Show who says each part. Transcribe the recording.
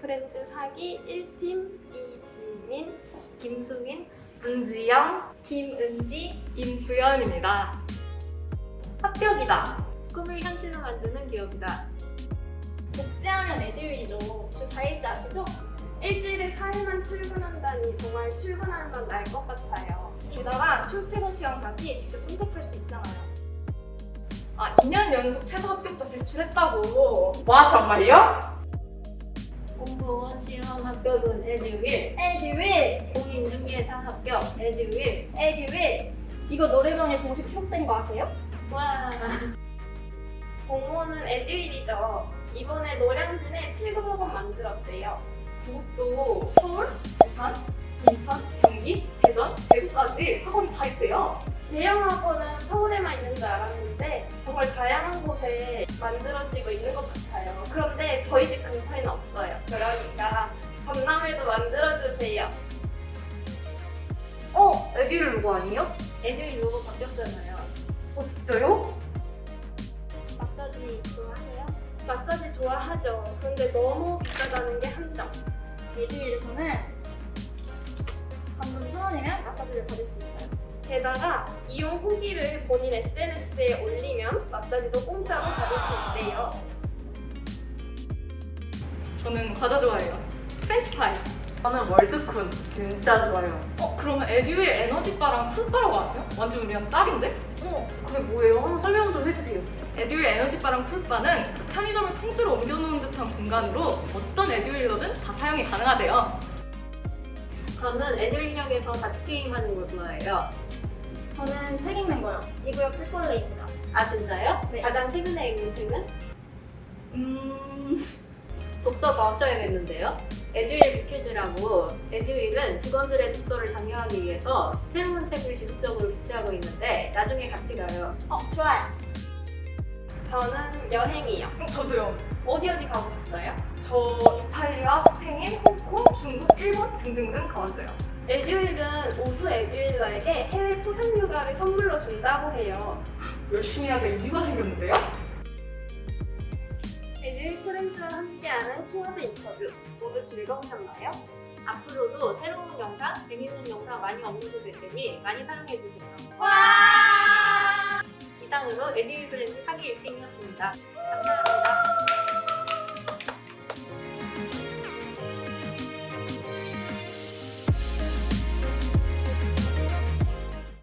Speaker 1: 프렌즈 사기 1팀 이지민,
Speaker 2: 김수민, 은지영,
Speaker 1: 김은지
Speaker 2: 임수연입니다. 합격이다. 꿈을 현실로 만드는 기업이다.
Speaker 1: 복지하면 에듀윌이죠. 주 4일째 아시죠? 일주일에 4일만 출근한다니 정말 출근하는 건 날 것 같아요. 게다가 출퇴근 시간까지 직접 선택할 수 있잖아요.
Speaker 2: 아, 2년 연속 최저 합격자 배출했다고. 와, 정말요? 공무원 시험 합격은 에듀윌,
Speaker 1: 에듀윌!
Speaker 2: 공인중개사 합격 에듀윌.
Speaker 1: 에듀윌! 이거 노래방에 공식 시작된 거 아세요?
Speaker 2: 와.
Speaker 1: 공무원은 에듀윌이죠. 이번에 노량진에 7급학원 만들었대요.
Speaker 2: 구도 서울, 부산, 인천, 경기, 대전, 대구까지 학원이 다 있대요.
Speaker 1: 대형 학원은 서울에만 있는 줄 알았는데 정말 다양한 곳에 만들어지고 있는 것 같아요. 그런데 저희 집 근처에는 없어요. 그러니까 전남에도 만들어주세요.
Speaker 2: 어, 에듀윌 로고 아니에요?
Speaker 1: 에듀윌 로고 바뀌었잖아요.
Speaker 2: 어, 진짜요?
Speaker 1: 마사지 좋아하세요? 마사지 좋아하죠. 그런데 너무 비싸다는 게 한정. 에듀윌에서는 방금 천 원이면 마사지를 받을 수 있어요. 게다가 이용 후기를 본인 SNS에 올리면 마사지도 공짜로 받을 수 있대요.
Speaker 2: 저는 과자 좋아해요. 프렌치파이. 저는 월드쿤 진짜 좋아요. 어, 그러면 에듀윌 에너지바랑 풀바라고 아세요? 완전 우리랑 딱인데? 어, 그게 뭐예요? 한번 설명 좀 해주세요. 에듀윌 에너지바랑 풀바는 편의점을 통째로 옮겨놓은 듯한 공간으로 어떤 에듀윌러든 다 사용이 가능하대요. 저는 에듀윌역에서 다트게임 하는 걸 좋아해요.
Speaker 1: 저는 책 읽는 거요. 이 구역 책벌레입니다.
Speaker 2: 아, 진짜요?
Speaker 1: 네.
Speaker 2: 가장 최근에 읽는 책은? 음... 독서 마우쳐야겠는데요. 에듀윌 뷰키즈라고 에듀윌은 직원들의 독서를 장려하기 위해서 새로운 책을 지속적으로 비치하고 있는데 나중에 같이 가요.
Speaker 1: 어, 좋아요. 저는 여행이요.
Speaker 2: 어, 저도요.
Speaker 1: 어디 어디 가보셨어요?
Speaker 2: 저 이탈리아, 스페인, 홍콩, 중국, 일본 등등등 가봤어요.
Speaker 1: 에듀윌은 우수 에듀윌러에게 해외 포상 휴가를 선물로 준다고 해요.
Speaker 2: 열심히 해야 될 이유가 생겼는데요?
Speaker 1: 에듀윌 프렌즈와 함께하는 키워드 인터뷰 모두 즐거우셨나요?
Speaker 2: 앞으로도 새로운 영상, 재밌는 영상 많이 업로드 될 테니 많이 사랑해주세요.
Speaker 1: 와!
Speaker 2: 이상으로 에듀윌 브랜드 사기 1등이었습니다. 감사합니다.